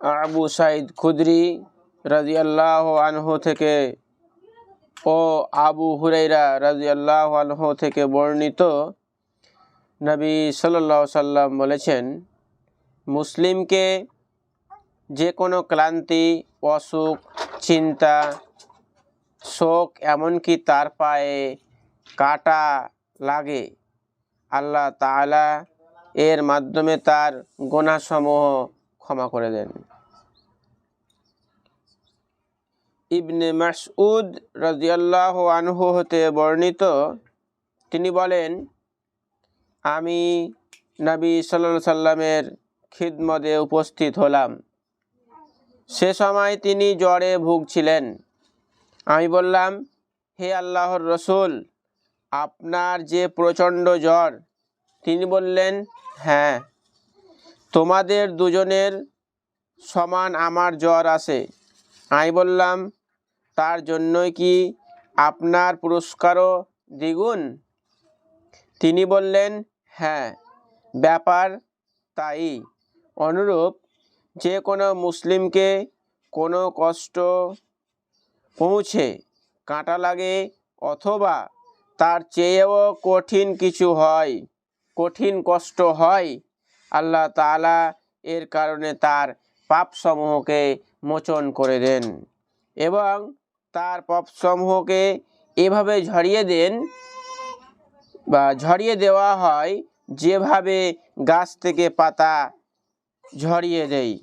আবু সাইদ খুদরি রাজিয়াল্লাহ আনহু থেকে ও আবু হুরাইরা রাজিয়াল্লাহ আনহু থেকে বর্ণিত নবী সাল্লাহ সাল্লাম বলেছেন, মুসলিমকে যে কোনো ক্লান্তি, অসুখ, চিন্তা, শোক, এমনকি তার পায়ে কাটা লাগে, আল্লাহ তাআলা এর মাধ্যমে তার গোনাসমূহ ক্ষমা করে দেন। ইবনে মাসউদ রাজিয়াল্লাহ আনহু হতে বর্ণিত, তিনি বলেন, আমি নবী সাল্লা সাল্লামের খিদমতে উপস্থিত হলাম। সে সময় তিনি জ্বরে ভুগছিলেন। আমি বললাম, হে আল্লাহর রসুল, আপনার যে প্রচণ্ড জ্বর, তিনি বললেন হ্যাঁ। তোমাদের দুজনের সমান আমার জ্বর আছে। আমি বললাম, তার জন্যই কি আপনার পুরস্কারও দ্বিগুণ? তিনি বললেন হ্যাঁ ব্যাপার তাই। অনুরূপ যে কোনো মুসলিমকে কোনো কষ্ট পৌঁছে, কাঁটা লাগে অথবা তার চেয়েও কঠিন কিছু হয়, কঠিন কষ্ট হয় আল্লাহ তালা এর কারণে তার পাপসমূহকে মোচন করে দেন এবং তার পাপসমূহকে এভাবে ঝরিয়ে দেন বা ঝরিয়ে দেওয়া হয় যেভাবে গাছ থেকে পাতা ঝরিয়ে দেয়।